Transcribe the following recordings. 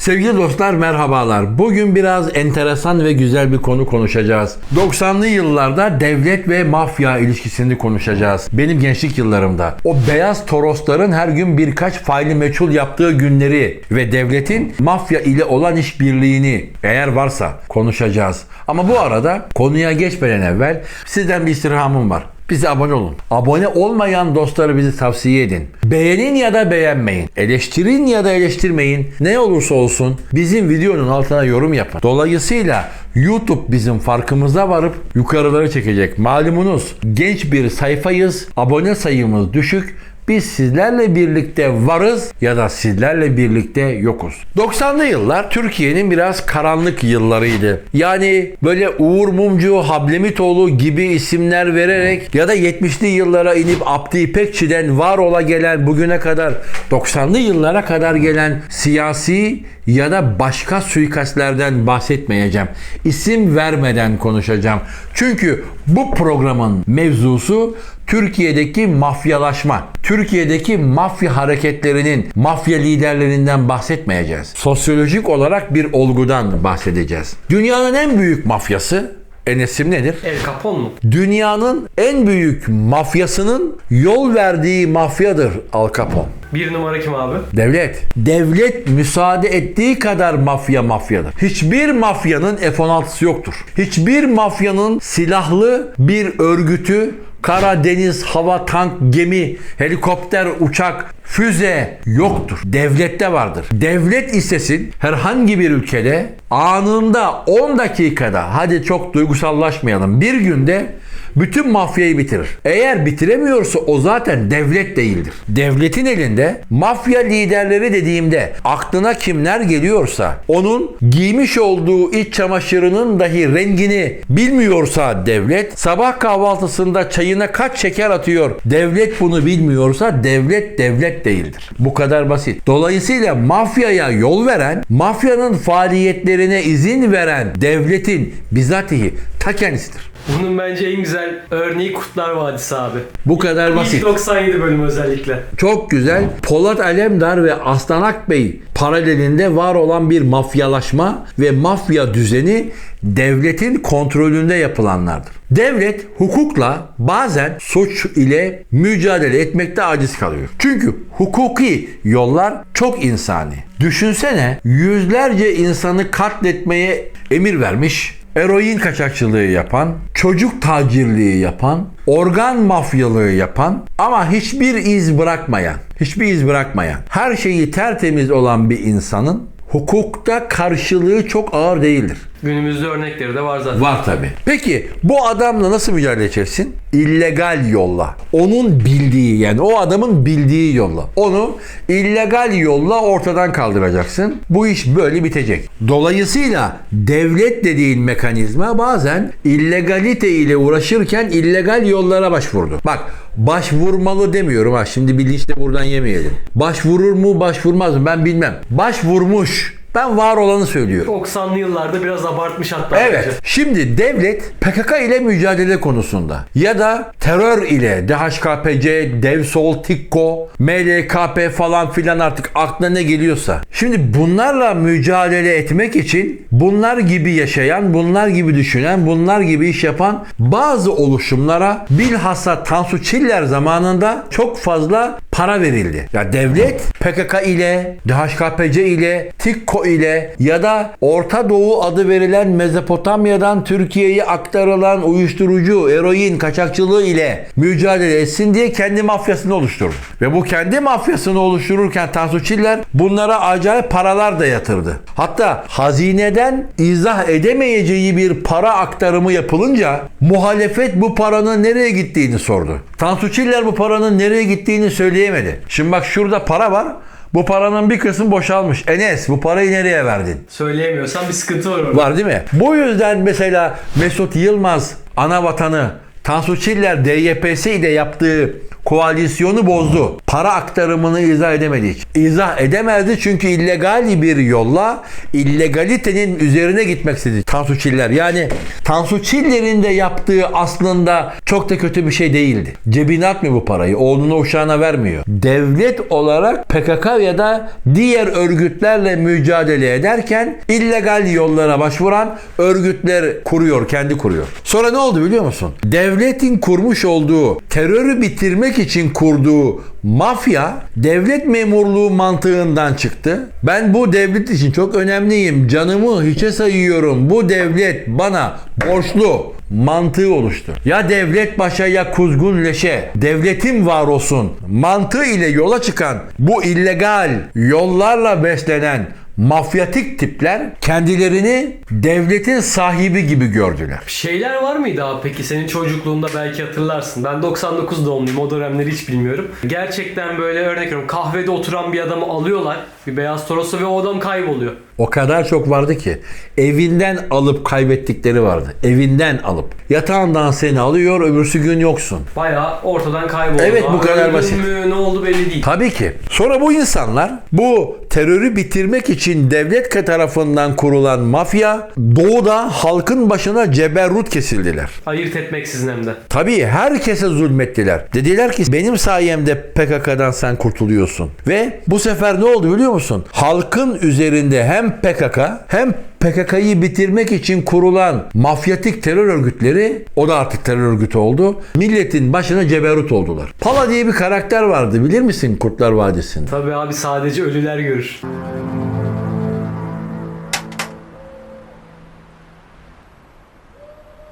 Sevgili dostlar merhabalar. Bugün biraz enteresan ve güzel bir konu konuşacağız. 90'lı yıllarda devlet ve mafya ilişkisini konuşacağız. Benim gençlik yıllarımda. O beyaz torosların her gün birkaç faili meçhul yaptığı günleri ve devletin mafya ile olan işbirliğini eğer varsa konuşacağız. Ama bu arada konuya geçmeden evvel sizden bir istirhamım var. Bize abone olun. Abone olmayan dostları bizi tavsiye edin. Beğenin ya da beğenmeyin. Eleştirin ya da eleştirmeyin. Ne olursa olsun bizim videonun altına yorum yapın. Dolayısıyla YouTube bizim farkımıza varıp yukarıları çekecek. Malumunuz genç bir sayfayız. Abone sayımız düşük. Biz sizlerle birlikte varız ya da sizlerle birlikte yokuz. 90'lı yıllar Türkiye'nin biraz karanlık yıllarıydı. Yani böyle Uğur Mumcu, Hablemitoğlu gibi isimler vererek ya da 70'li yıllara inip Abdi İpekçi'den var ola gelen bugüne kadar 90'lı yıllara kadar gelen siyasi ya da başka suikastlerden bahsetmeyeceğim. İsim vermeden konuşacağım. Çünkü bu programın mevzusu Türkiye'deki mafyalaşma, Türkiye'deki mafya hareketlerinin, mafya liderlerinden bahsetmeyeceğiz. Sosyolojik olarak bir olgudan bahsedeceğiz. Dünyanın en büyük mafyası Enes'im nedir? El Capone mu? Dünyanın en büyük mafyasının yol verdiği mafyadır Al Capone. Bir numara kim abi? Devlet. Devlet müsaade ettiği kadar mafya mafyadır. Hiçbir mafyanın F-16'sı yoktur. Hiçbir mafyanın silahlı bir örgütü kara, deniz, hava, tank, gemi, helikopter, uçak, füze yoktur. Devlette vardır. Devlet istesin herhangi bir ülkede anında 10 dakikada hadi çok duygusallaşmayalım bir günde bütün mafyayı bitirir. Eğer bitiremiyorsa o zaten devlet değildir. Devletin elinde mafya liderleri dediğimde aklına kimler geliyorsa onun giymiş olduğu iç çamaşırının dahi rengini bilmiyorsa devlet sabah kahvaltısında çayına kaç şeker atıyor devlet bunu bilmiyorsa devlet devlet değildir. Bu kadar basit. Dolayısıyla mafyaya yol veren, mafyanın faaliyetlerine izin veren devletin bizatihi ta kendisidir. Bunun bence en güzel örneği Kurtlar Vadisi abi. Bu kadar basit. İlk 97 bölümü özellikle. Çok güzel. Polat Alemdar ve Aslan Akbey paralelinde var olan bir mafyalaşma ve mafya düzeni devletin kontrolünde yapılanlardır. Devlet hukukla bazen suç ile mücadele etmekte aciz kalıyor. Çünkü hukuki yollar çok insani. Düşünsene yüzlerce insanı katletmeye emir vermiş eroin kaçakçılığı yapan, çocuk tacirliği yapan, organ mafyalığı yapan ama hiçbir iz bırakmayan, hiçbir iz bırakmayan, her şeyi tertemiz olan bir insanın hukukta karşılığı çok ağır değildir. Günümüzde örnekleri de var zaten. Var tabi. Peki bu adamla nasıl mücadele edeceksin? İllegal yolla. Onun bildiği yani o adamın bildiği yolla. Onu illegal yolla ortadan kaldıracaksın. Bu iş böyle bitecek. Dolayısıyla devlet dediğin mekanizma bazen illegalite ile uğraşırken illegal yollara başvurdu. Bak başvurmalı demiyorum ha şimdi bilinçle buradan yemeyelim. Başvurur mu başvurmaz mı ben bilmem. Başvurmuş. Ben var olanı söylüyorum. 90'lı yıllarda biraz abartmış hatta. Evet. bence. Şimdi devlet PKK ile mücadele konusunda ya da terör ile DHKPC, DevSol, TİKKO, MLKP falan filan artık aklına ne geliyorsa. Şimdi bunlarla mücadele etmek için bunlar gibi yaşayan, bunlar gibi düşünen, bunlar gibi iş yapan bazı oluşumlara bilhassa Tansu Çiller zamanında çok fazla para verildi. Ya devlet PKK ile, DHKPC ile, TİKKO ile ya da Orta Doğu adı verilen Mezopotamya'dan Türkiye'ye aktarılan uyuşturucu, eroin kaçakçılığı ile mücadele etsin diye kendi mafyasını oluşturdu. Ve bu kendi mafyasını oluştururken Tansu Çiller bunlara acayip paralar da yatırdı. Hatta hazineden izah edemeyeceği bir para aktarımı yapılınca muhalefet bu paranın nereye gittiğini sordu. Tansu Çiller bu paranın nereye gittiğini söyleyemedi. Şimdi bak şurada para var. Bu paranın bir kısmı boşalmış. Enes bu parayı nereye verdin? Söyleyemiyorsan bir sıkıntı var orada. Var değil mi? Bu yüzden mesela Mesut Yılmaz ana vatanı Tansu Çiller DYPS ile yaptığı koalisyonu bozdu. Para aktarımını izah edemedi hiç. İzah edemezdi çünkü illegal bir yolla illegalitenin üzerine gitmek istedi Tansu Çiller. Yani Tansu Çiller'in de yaptığı aslında çok da kötü bir şey değildi. Cebine atmıyor bu parayı. Oğluna uşağına vermiyor. Devlet olarak PKK ya da diğer örgütlerle mücadele ederken illegal yollara başvuran örgütler kuruyor, kendi kuruyor. Sonra ne oldu biliyor musun? Devletin kurmuş olduğu, terörü bitirmek için kurduğu mafya devlet memurluğu mantığından çıktı. Ben bu devlet için çok önemliyim. Canımı hiçe sayıyorum. Bu devlet bana borçlu mantığı oluştu. Ya devlet başa ya kuzgun leşe. Devletim var olsun. Mantığı ile yola çıkan bu illegal yollarla beslenen mafyatik tipler kendilerini devletin sahibi gibi gördüler. Şeyler var mıydı abi peki senin çocukluğunda belki hatırlarsın. Ben 99 doğumluyum o dönemleri hiç bilmiyorum. Gerçekten böyle örnek veriyorum kahvede oturan bir adamı alıyorlar. Bir beyaz torosu ve o adam kayboluyor. O kadar çok vardı ki evinden alıp kaybettikleri vardı. Evinden alıp. Yatağından seni alıyor öbürsü gün yoksun. Bayağı ortadan kayboldu. Evet, bu kadar basit. mü, ne oldu belli değil. Tabii ki. Sonra bu insanlar bu terörü bitirmek için devlet tarafından kurulan mafya doğuda halkın başına ceberrut kesildiler. Ayırt etmeksizin hem de. Tabii herkese zulmettiler. Dediler ki benim sayemde PKK'dan sen kurtuluyorsun. Ve bu sefer ne oldu biliyor musun? Halkın üzerinde hem PKK hem PKK'yı bitirmek için kurulan mafyatik terör örgütleri o da artık terör örgütü oldu. Milletin başına ceberut oldular. Pala diye bir karakter vardı bilir misin Kurtlar Vadisi'nde? Tabii abi sadece ölüler görür.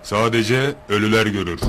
Sadece ölüler görür.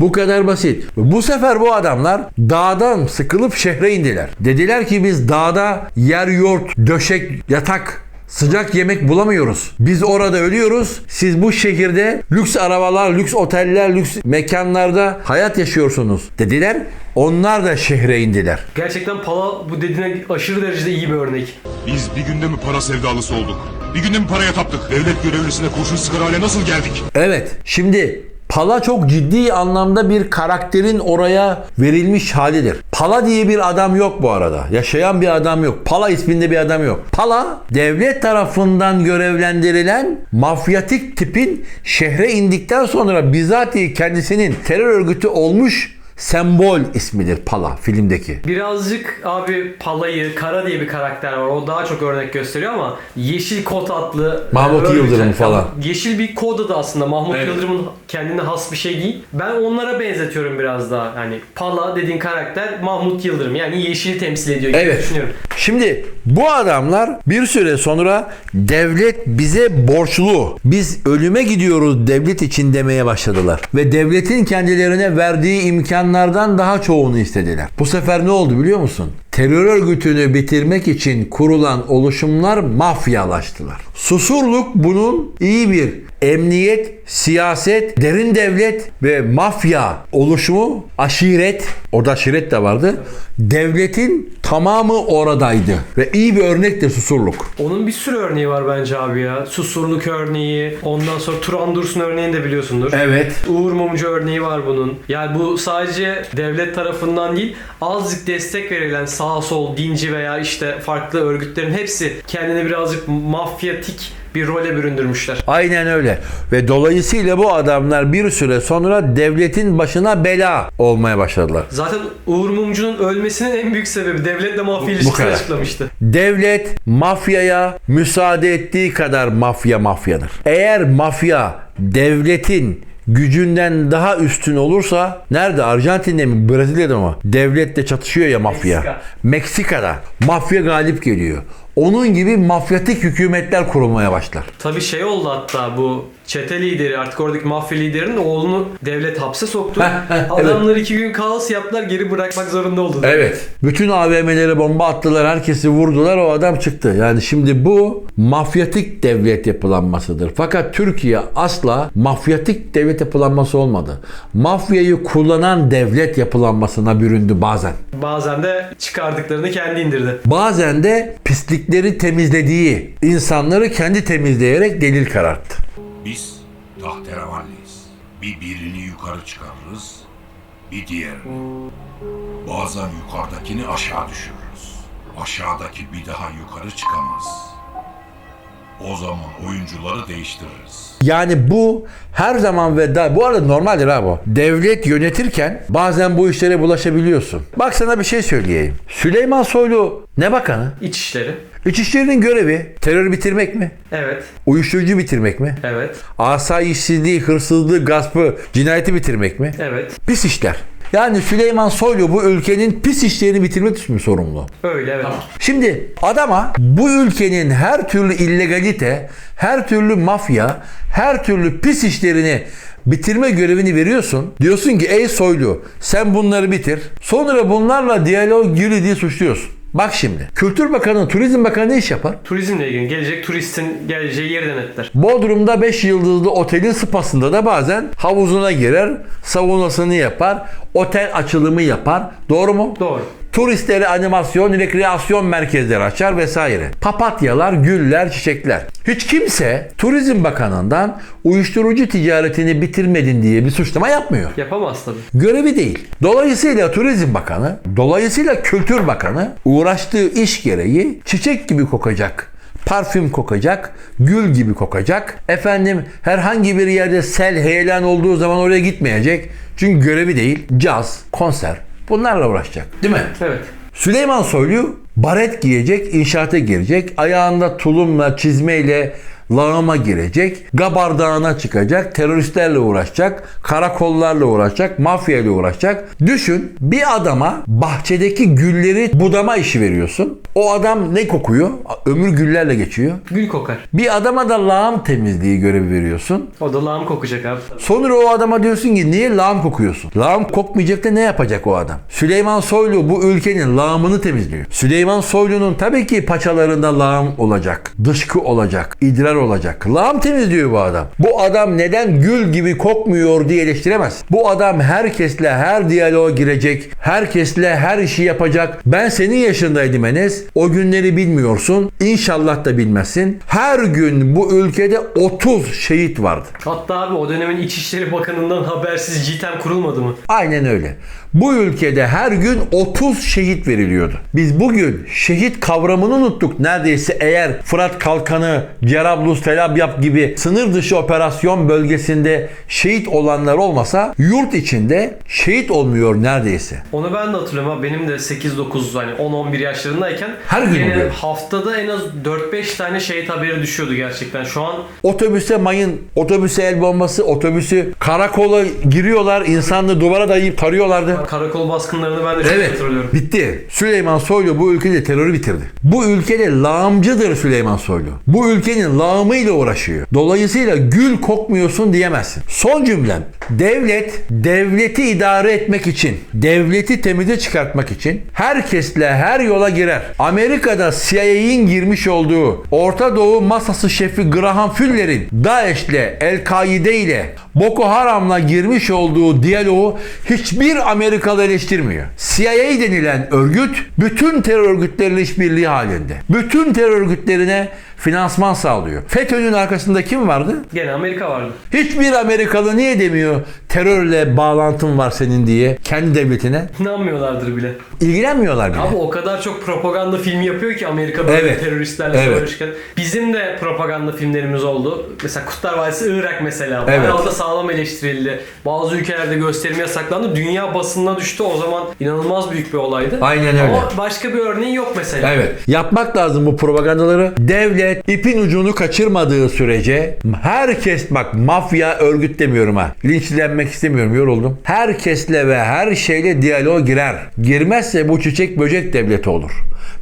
Bu kadar basit. Bu sefer bu adamlar dağdan sıkılıp şehre indiler. Dediler ki biz dağda yer yurt, döşek, yatak Sıcak yemek bulamıyoruz. Biz orada ölüyoruz. Siz bu şehirde lüks arabalar, lüks oteller, lüks mekanlarda hayat yaşıyorsunuz dediler. Onlar da şehre indiler. Gerçekten Pala bu dediğine aşırı derecede iyi bir örnek. Biz bir günde mi para sevdalısı olduk? Bir günde mi paraya taptık? Devlet görevlisine kurşun sıkar hale nasıl geldik? Evet. Şimdi Pala çok ciddi anlamda bir karakterin oraya verilmiş halidir. Pala diye bir adam yok bu arada. Yaşayan bir adam yok. Pala isminde bir adam yok. Pala devlet tarafından görevlendirilen mafyatik tipin şehre indikten sonra bizatihi kendisinin terör örgütü olmuş sembol ismidir Pala filmdeki. Birazcık abi Pala'yı, Kara diye bir karakter var. O daha çok örnek gösteriyor ama Yeşil Kod adlı Mahmut örgütler- Yıldırım falan. Yeşil bir kod adı aslında. Mahmut Evet. Yıldırım'ın kendine has bir şey değil. Ben onlara benzetiyorum biraz daha. Hani Pala dediğin karakter Mahmut Yıldırım. Yani yeşili temsil ediyor gibi Evet. düşünüyorum. Şimdi bu adamlar bir süre sonra devlet bize borçlu. Biz ölüme gidiyoruz devlet için demeye başladılar. Ve devletin kendilerine verdiği imkanlardan daha çoğunu istediler. Bu sefer ne oldu biliyor musun? Terör örgütünü bitirmek için kurulan oluşumlar mafyalaştılar. Susurluk bunun iyi bir emniyet, siyaset, derin devlet ve mafya oluşumu, aşiret, orada aşiret de vardı. Devletin tamamı oradaydı. Ve iyi bir örnektir Susurluk. Onun bir sürü örneği var bence abi ya. Susurluk örneği, ondan sonra Turan Dursun örneğini de biliyorsundur. Evet. Uğur Mumcu örneği var bunun. Yani bu sadece devlet tarafından değil, azıcık destek verilen sağ sol, dinci veya işte farklı örgütlerin hepsi kendini birazcık mafyatik bir role büründürmüşler. Aynen öyle. Ve dolayısıyla bu adamlar bir süre sonra devletin başına bela olmaya başladılar. Zaten Uğur Mumcu'nun ölmesinin en büyük sebebi devletle mafya ilişkisini kadar. açıklamıştı. Devlet mafyaya müsaade ettiği kadar mafya mafyadır. Eğer mafya devletin gücünden daha üstün olursa nerede Arjantin'de mi Brezilya'da mı devletle çatışıyor ya mafya. Meksika. Meksika'da mafya galip geliyor. Onun gibi mafyatik hükümetler kurulmaya başlar. Tabii şey oldu hatta bu çete lideri artık oradaki mafya liderinin oğlunu devlet hapse soktu. Heh, evet. Adamlar iki gün kaos yaptılar geri bırakmak zorunda oldu. Evet. Bütün AVM'lere bomba attılar, herkesi vurdular, o adam çıktı. Yani şimdi bu mafyatik devlet yapılanmasıdır. Fakat Türkiye asla mafyatik devlet yapılanması olmadı. Mafyayı kullanan devlet yapılanmasına büründü bazen. Bazen de çıkardıklarını kendi indirdi. Bazen de pislikleri temizlediği insanları kendi temizleyerek delil kararttı. Biz tahterevalliyiz. Bir birini yukarı çıkarırız, bir diğerini. Bazen yukarıdakini aşağı düşürürüz. Aşağıdaki bir daha yukarı çıkamaz. O zaman oyuncuları değiştiririz. Yani bu her zaman ve da bu arada normaldir ha bu. Devlet yönetirken bazen bu işlere bulaşabiliyorsun. Bak sana bir şey söyleyeyim. Süleyman Soylu ne bakanı? İçişleri. İçişlerinin görevi terör bitirmek mi? Evet. Uyuşturucu bitirmek mi? Evet. Asayişsizliği, hırsızlığı, gaspı, cinayeti bitirmek mi? Evet. Pis işler. Yani Süleyman Soylu bu ülkenin pis işlerini bitirmek için mi sorumlu? Öyle evet. Şimdi adama bu ülkenin her türlü illegalite, her türlü mafya, her türlü pis işlerini bitirme görevini veriyorsun. Diyorsun ki ey Soylu sen bunları bitir. Sonra bunlarla diyalog gir diye suçluyorsun. Bak şimdi. Kültür Bakanı, Turizm Bakanı ne iş yapar? Turizmle ilgili gelecek turistin geleceği yeri denetler. Bodrum'da 5 yıldızlı otelin spasında da bazen havuzuna girer, savunmasını yapar, otel açılımı yapar. Doğru mu? Doğru. Turistlere animasyon, rekreasyon merkezleri açar vesaire. Papatyalar, güller, çiçekler. Hiç kimse Turizm Bakanı'ndan uyuşturucu ticaretini bitirmedin diye bir suçlama yapmıyor. Yapamaz tabii. Görevi değil. Dolayısıyla Turizm Bakanı, dolayısıyla Kültür Bakanı uğraştığı iş gereği çiçek gibi kokacak. Parfüm kokacak, gül gibi kokacak. Efendim herhangi bir yerde sel, heyelan olduğu zaman oraya gitmeyecek. Çünkü görevi değil, caz, konser. Bunlarla uğraşacak. Değil mi? Evet. Süleyman Soylu baret giyecek, inşaata girecek. Ayağında tulumla, çizmeyle lağıma girecek. Gabar Dağı'na çıkacak. Teröristlerle uğraşacak. Karakollarla uğraşacak. Mafyayla uğraşacak. Düşün bir adama bahçedeki gülleri budama işi veriyorsun. O adam ne kokuyor? Ömür güllerle geçiyor. Gül kokar. Bir adama da lağım temizliği görevi veriyorsun. O da lağım kokacak abi. Sonra o adama diyorsun ki niye lağım kokuyorsun? Lağım kokmayacak da ne yapacak o adam? Süleyman Soylu bu ülkenin lağımını temizliyor. Süleyman Soylu'nun tabii ki paçalarında lağım olacak. Dışkı olacak. idrar olacak. Lağım temizliyor bu adam. Bu adam neden gül gibi kokmuyor diye eleştiremez. Bu adam herkesle her diyaloğa girecek. Herkesle her işi yapacak. Ben senin yaşındaydım Enes. O günleri bilmiyorsun. İnşallah da bilmezsin. Her gün bu ülkede 30 şehit vardı. Hatta abi o dönemin İçişleri Bakanı'ndan habersiz CİTEM kurulmadı mı? Aynen öyle. Bu ülkede her gün 30 şehit veriliyordu. Biz bugün şehit kavramını unuttuk. Neredeyse eğer Fırat Kalkanı, Cerablus, Telabyap gibi sınır dışı operasyon bölgesinde şehit olanlar olmasa yurt içinde şehit olmuyor neredeyse. Onu ben de hatırlıyorum abi. Benim de 8-9 hani 10-11 yaşlarındayken Her gün gene oluyor. haftada en az 4-5 tane şehit haberi düşüyordu gerçekten. Şu an Otobüse mayın, otobüse el bombası, otobüsü karakola giriyorlar, insanları duvara dayayıp tarıyorlardı. karakol baskınlarını ben de çok Evet. hatırlıyorum. Bitti. Süleyman Soylu bu ülkede terörü bitirdi. Bu ülkede lağımcıdır Süleyman Soylu. Bu ülkenin lağımıyla uğraşıyor. Dolayısıyla gül kokmuyorsun diyemezsin. Son cümlem. Devlet, devleti idare etmek için, devleti temize çıkartmak için herkesle her yola girer. Amerika'da CIA'in girmiş olduğu Orta Doğu masası şefi Graham Fuller'in DAEŞ'le, El-Kaide ile Boko Haram'la girmiş olduğu diyaloğu hiçbir Amerikalı eleştirmiyor. CIA denilen örgüt bütün terör örgütleriyle işbirliği halinde. Bütün terör örgütlerine finansman sağlıyor. FETÖ'nün arkasında kim vardı? Gene Amerika vardı. Hiçbir Amerikalı niye demiyor terörle bağlantın var senin diye kendi devletine? İnanmıyorlardır bile. İlgilenmiyorlar bile. Abi o kadar çok propaganda filmi yapıyor ki Amerika böyle Evet. teröristlerle Evet. savaşırken. Bizim de propaganda filmlerimiz oldu. Mesela Kurtlar Vadisi Irak mesela. Evet. Da sağlam eleştirildi. Bazı ülkelerde gösterim yasaklandı. Dünya basınına düştü. O zaman inanılmaz büyük bir olaydı. Aynen öyle. Ama başka bir örneği yok mesela. Evet. Yapmak lazım bu propagandaları. Devlet ipin ucunu kaçırmadığı sürece herkes bak mafya örgüt demiyorum ha. Linçlenmek istemiyorum yoruldum. Herkesle ve her şeyle diyaloğa girer. Girmezse bu çiçek böcek devleti olur.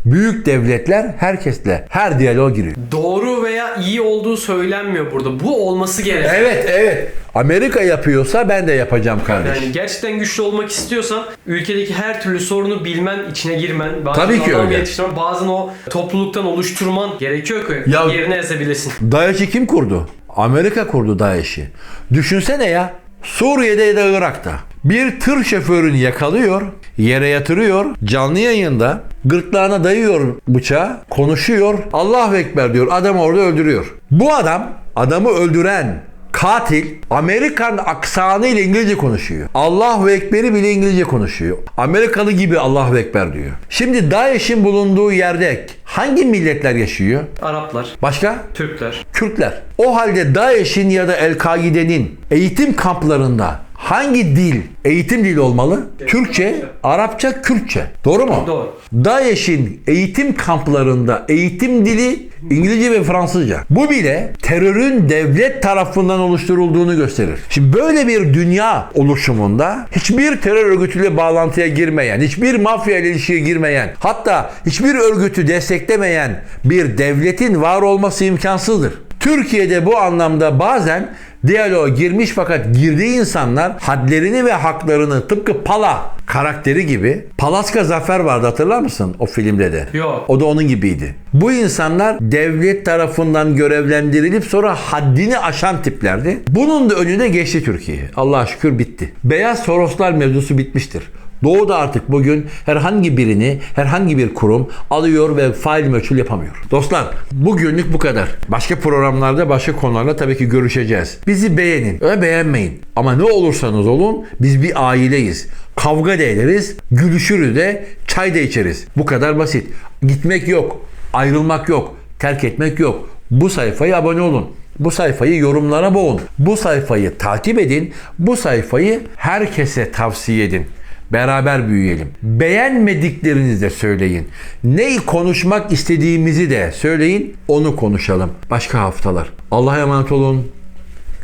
Büyük devletler herkesle her diyaloğa giriyor. Doğru veya iyi olduğu söylenmiyor burada. Bu olması gerek. Evet evet. Amerika yapıyorsa ben de yapacağım kardeş. Yani gerçekten güçlü olmak istiyorsan ülkedeki her türlü sorunu bilmen, içine girmen, bazen Tabii ki öyle. yetiştirmen, bazen o topluluktan oluşturman gerekiyor ki Ya- yerine ezebilesin. DAEŞ'i kim kurdu? Amerika kurdu DAEŞ'i. Düşünsene ya Suriye'de ya da Irak'ta bir tır şoförünü yakalıyor, yere yatırıyor, canlı yayında gırtlağına dayıyor bıçağı, konuşuyor, Allahu Ekber diyor, adamı orada öldürüyor. Bu adam, adamı öldüren, katil Amerikan aksanı ile İngilizce konuşuyor. Allahu Ekber'i bile İngilizce konuşuyor. Amerikalı gibi Allahu Ekber diyor. Şimdi DAEŞ'in bulunduğu yerde hangi milletler yaşıyor? Araplar, Başka? Türkler. Kürtler. O halde DAEŞ'in ya da El-Kaide'nin eğitim kamplarında hangi dil eğitim dili olmalı? Türkçe, Arapça, Kürtçe. Doğru mu? Doğru. DAEŞ'in eğitim kamplarında eğitim dili İngilizce ve Fransızca. Bu bile terörün devlet tarafından oluşturulduğunu gösterir. Şimdi böyle bir dünya oluşumunda hiçbir terör örgütüyle bağlantıya girmeyen, hiçbir mafya ile ilişkiye girmeyen, hatta hiçbir örgütü desteklemeyen bir devletin var olması imkansızdır. Türkiye'de bu anlamda bazen diyaloğa girmiş fakat girdiği insanlar hadlerini ve haklarını tıpkı Pala karakteri gibi Palaska Zafer vardı hatırlar mısın o filmde de? Yok. O da onun gibiydi. Bu insanlar devlet tarafından görevlendirilip sonra haddini aşan tiplerdi. Bunun da önüne geçti Türkiye. Allah'a şükür bitti. Beyaz Soroslar mevzusu bitmiştir. Doğu da artık bugün herhangi birini, herhangi bir kurum alıyor ve fail meçhul yapamıyor. Dostlar bugünlük bu kadar. Başka programlarda başka konularla tabii ki görüşeceğiz. Bizi beğenin ve beğenmeyin. Ama ne olursanız olun biz bir aileyiz. Kavga da ederiz, gülüşürüz de, çay da içeriz. Bu kadar basit. Gitmek yok, ayrılmak yok, terk etmek yok. Bu sayfaya abone olun. Bu sayfayı yorumlara boğun. Bu sayfayı takip edin. Bu sayfayı herkese tavsiye edin. Beraber büyüyelim. Beğenmediklerinizi de söyleyin. Neyi konuşmak istediğimizi de söyleyin. Onu konuşalım. Başka haftalar. Allah'a emanet olun.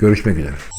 Görüşmek üzere.